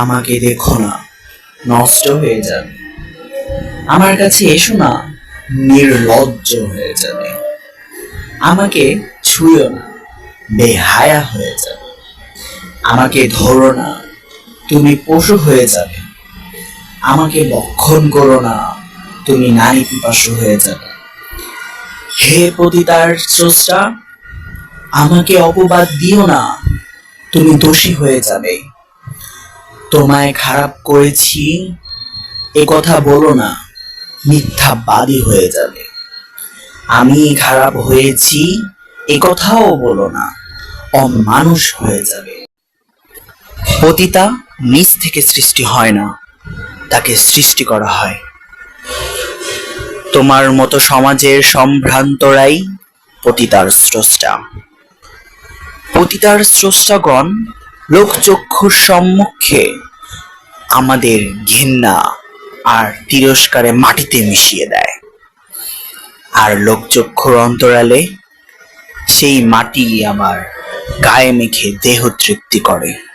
আমাকে দেখো না। নষ্ট হয়ে যাবে। আমার কাছে এসো না, নির্লজ্জ হয়ে যাবে। আমাকে ছুঁয়ো না, বেহায়া হয়ে যাবে। আমাকে ধরো না, তুমি পশু হয়ে যাবে। আমাকে বক্ষণ করো না, তুমি নারী পিপাসু হয়ে যাবে। হে পতিতার স্রষ্টা, আমাকে অপবাদ দিও না, তুমি দোষী হয়ে যাবে। তোমায় খারাপ করেছি? এ কথা বলো না মিথ্যাবাদী হয়ে যাবে। আমি খারাপ হয়েছি, এ কথাও বলো না, অমানুষ হয়ে যাবে। পতিতা নিজ থেকে সৃষ্টি হয় না, তাকে সৃষ্টি করা হয়। তোমার মতো সমাজের সম্ভ্রান্তরাই পতিতার স্রষ্টা। পতিতার স্রষ্টাগণ লোকচক্ষুর সম্মুখে আমাদের ঘৃণা আর তিরস্কারে মাটিতে মিশিয়ে দেয়। আর লোকচক্ষুর অন্তরালে সেই মাটি আবার গায়ে মেখে দেহ তৃপ্তি করে।